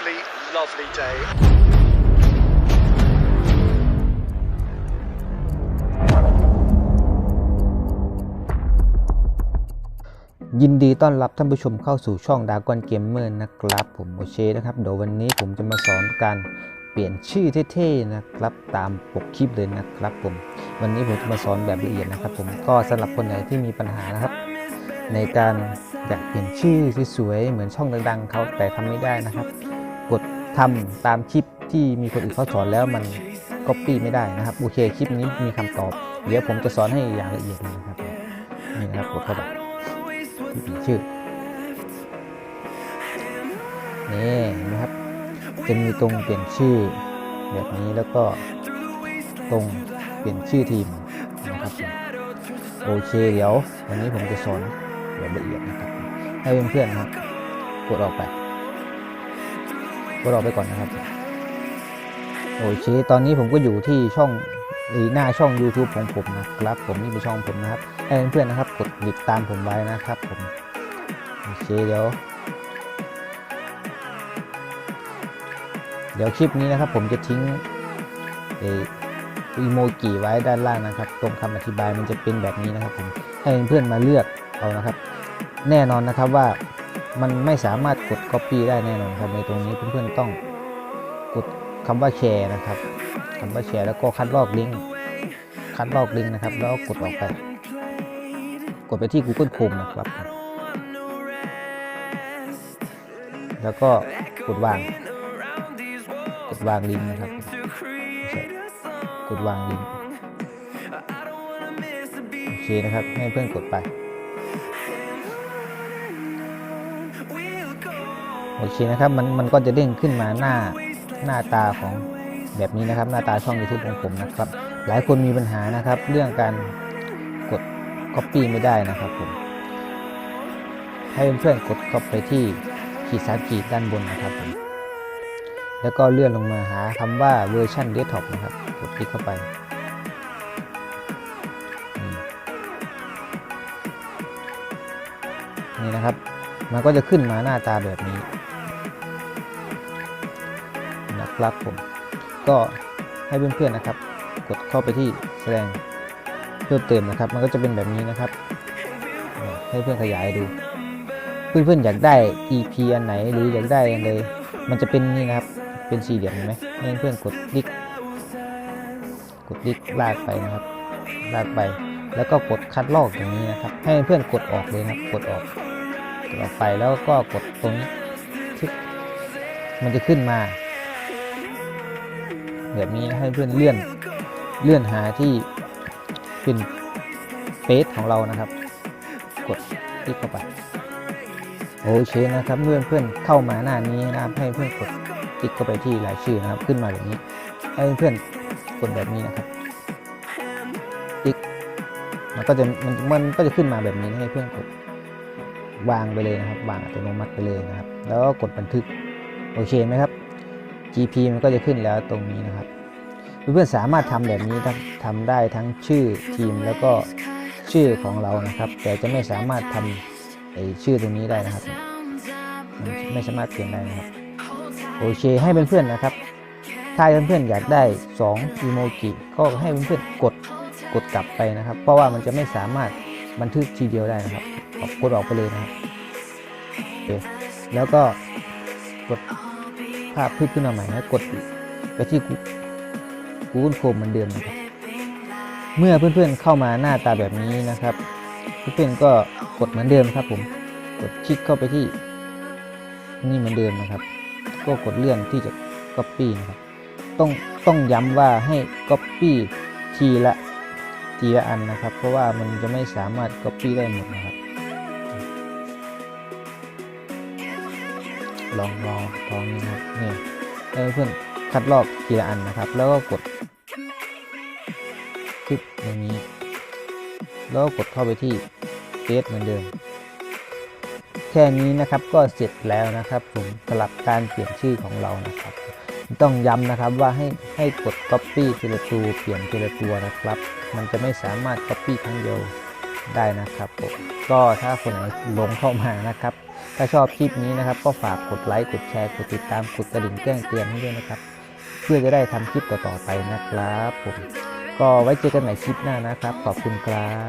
lovely, lovely day. ยินดีต้อนรับท่านผู้ชมเข้าสู่ช่องดากอนเกมเมอร์นะครับ ผมโอเชนะครับ เดี๋ยววันนี้ผมจะมาสอนการเปลี่ยนชื่อเท่ๆนะครับตามปกคลิปเลยนะครับผม วันนี้ผมจะมาสอนแบบละเอียดนะครับ ผมก็สำหรับคนไหนที่มีปัญหานะครับ ในการอยากเปลี่ยนชื่อสวยๆเหมือนช่องดังๆเขาแต่ทำไม่ได้นะครับ กดทำตามคลิปที่มีคนอื่นเขาสอนแล้วมันก๊อปปี้ไม่ได้นะครับ โอเคคลิปนี้มีคำตอบ เดี๋ยวผมจะสอนให้อย่างละเอียดนะครับนี่นะครับกดเข้าไปที่เปลี่ยนชื่อนี่เห็นะครับจะมีตรงเปลี่ยนชื่อแบบนี้แล้วก็ตรงเปลี่ยนชื่อทีมนะครับโอเคเดี๋ยววันนี้ผมจะสอนแบบละเอียดนะครับให้เพื่อนๆนะครับกดออกไป กดออไปก่อนนะครับ โอเค ตอนนี้ผมก็อยู่ที่ช่องหรือหน้าช่อง YouTube ของผมนะครับ ผมนี่เป็นช่องผมนะครับให้เพื่อนๆนะครับ กดติดตามผมไว้นะครับ ผม โอเคเดี๋ยว เดี๋ยวคลิปนี้นะครับ ผมจะทิ้งออีโมจิไว้ด้านล่างนะครับ ตรงคำอธิบายมันจะเป็นแบบนี้นะครับ ผมให้เพื่อนๆมาเลือกเอานะครับ แน่นอนนะครับว่า มันไม่สามารถกด Copy ได้แน่นอนครับในตรงนี้เพื่อนๆต้องกดคำว่าแชร์นะครับคำว่าแชร์แล้วก็คัดลอกลิงก์คัดลอกลิงก์นะครับ แล้วกกดออกไป กดไปที่ Google Chrome นะครับ แล้วก็กดวาง กดวางลิงก์นะครับ กดวางลิงก์โอเคนะครับให้เพื่อนกดไป โอเคนะครับมันมันก็จะเด้งขึ้นมาหน้าหน้าตาของแบบนี้นะครับ หน้าตาช่อง YouTube ของผมนะครับ หลายคนมีปัญหานะครับ เรื่องการกด Copy ไม่ได้นะครับผมให้เพื่อนๆกดเข้าไปที่ขีดสามขีดด้านบนนะครับผมแล้วก็เลื่อนลงมาหาคำว่าเวอร์ชันเดสก์ท็อปนะครับกดคลิกเข้าไปนี่นะครับ มันก็จะขึ้นมาหน้าตาแบบนี้ นะครับผม ก็ให้เพื่อนๆนะครับ กดเข้าไปที่แสดงเพิ่มเติมนะครับ มันก็จะเป็นแบบนี้นะครับ ให้เพื่อนขยายดู เพื่อนๆอยากได้ EP อันไหนหรืออยากได้อันใดมันจะเป็นนี่นะครับ เป็นสี่เหลี่ยมไหมให้เพื่อนกดคลิก กดคลิกลากไปนะครับ ลากไปแล้วก็กดคัดลอกอย่างนี้นะครับ ให้เพื่อนกดออกเลยนะครับกดออกกดออกไปแล้วก็กดตรงนี้คลิกมันจะขึ้นมา แบบนี้ให้เพื่อนเลื่อนเลื่อนหาที่เป็นเฟซของเรานะครับ กดคลิกเข้าไปโอเคนะครับเพื่อนเพื่อนเข้ามาหน้านี้นะครับให้เพื่อนกดคลิกเข้าไปที่รายชื่อนะครับ ขึ้นมาแบบนี้ ให้เพื่อนกดแบบนี้นะครับคลิกมันก็จะมันมันก็จะขึ้นมาแบบนี้ให้เพื่อนกดวางไปเลยนะครับวางอัตโนมัติไปเลยนะครับ แล้วก็กดบันทึกโอเคไหมครับ GP มันก็จะขึ้นแล้วตรงนี้นะครับ เพื่อนๆสามารถทำแบบนี้ทำได้ทั้งชื่อทีมแล้วก็ชื่อของเรานะครับ แต่จะไม่สามารถทำไอชื่อตรงนี้ได้นะครับ ไม่สามารถเปลี่ยนได้นะครับ โอเคให้เพื่อนๆนะครับ ถ้าเพื่อนๆอยากได้2อีโมจิก็ให้เพื่อนๆกดกดกลับไปนะครับ เพราะว่ามันจะไม่สามารถบันทึกทีเดียวได้นะครับกกดออกไปเลยนะครับโอเคแล้วก็กด ภาพพืชขึ้นมาใหม่นะกดไปที่ Google Chrome เหมือนเดิมนะครับเมื่อเพื่อนๆเข้ามาหน้าตาแบบนี้นะครับ เพื่อนๆก็กดเหมือนเดิมครับผมกดคลิกเข้าไปที่ นี่เหมือนเดิมนะครับ ก็กดเลื่อนที่จะ Copy นะครับต้องต้องย้ำว่าให้ Copy ทีละทีละอันนะครับ เพราะว่ามันจะไม่สามารถ Copy ได้หมดนะครับ ลองลองลองนี่นะครับนี่ให้เพื่อนคัดลอกทีละอันนะครับ แล้วก็กดคลิกอย่างนี้ แล้วก็กดเข้าไปที่เฟซเหมือนเดิม แค่นี้นะครับก็เสร็จแล้วนะครับผมสำหรับการเปลี่ยนชื่อของเรานะครับ ต้องย้ำนะครับว่าให้ให้กด Copy ทีละตัวเปลี่ยนทีละตัวนะครับ มันจะไม่สามารถ Copy ครั้งเดียวได้นะครับผมก็ถ้าคนไหนลงเข้ามานะครับ ถ้าชอบคลิปนี้นะครับ ก็ฝากกดไลค์กดแชร์กดติดตามกดกระดิ่งแจ้งเตือนให้ด้วยนะครับ เพื่อจะได้ทำคลิปต่อๆไปนะครับผมก็ไว้เจอกันใหม่คลิปหน้านะครับ ขอบคุณครับ